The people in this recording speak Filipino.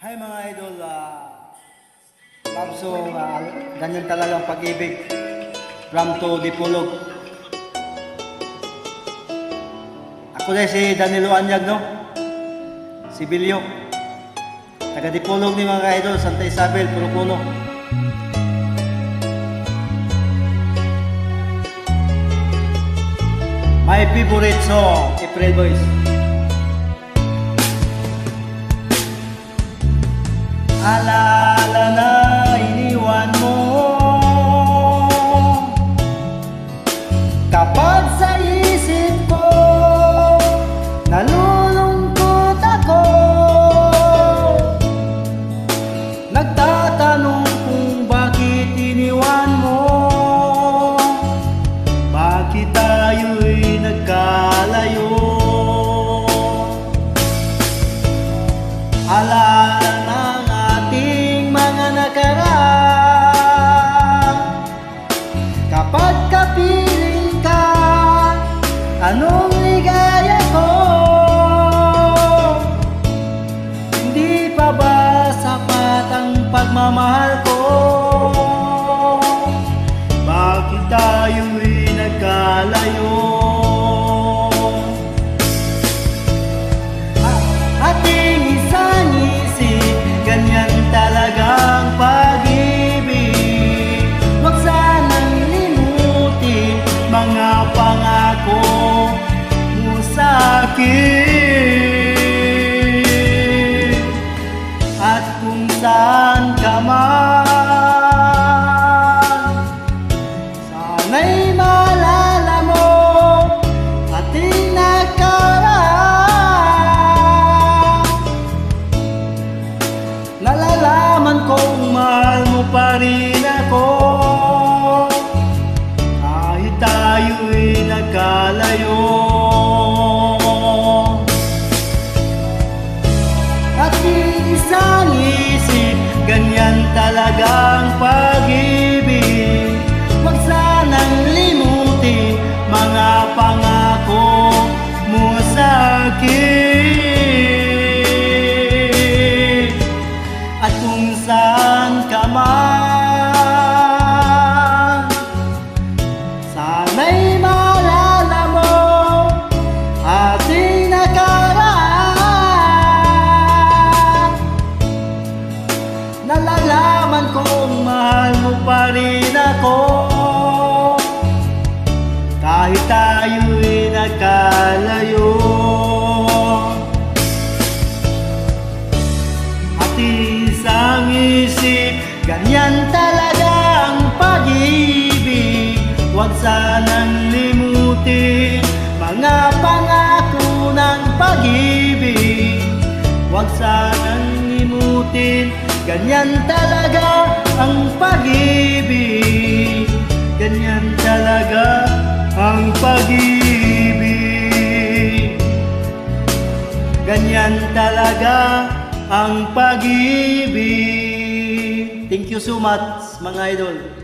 Hi mga idol, uh, love song, ah, ganyan talagang pag-ibig from to Dipolog. Ako na si Danilo Anyag, no? Si Bilyo. Taga Dipolog ni mga idol, Santa Isabel, Purupuno. My favorite song, April Boys. Alala na Anong ligaya ko? Hindi pa ba sapat ang pagmamahal ko? Bakit tayo'y nagkalayo? Ating isang isip Ganyan talagang Mga pangako akin. At kung saan ka man Sana'y Kong mahal mo pa rin ako. Kahit tayo'y nagkalayo. At isang isip, ganyan talaga ang pag-ibig. Huwag sanang limutin mga pangako ng pag-ibig. Huwag sanang limutin, ganyan talaga ang pag-ibig Ganyan talaga ang pag-ibig Ganyan talaga ang pag-ibig. Thank you so much, mga idol.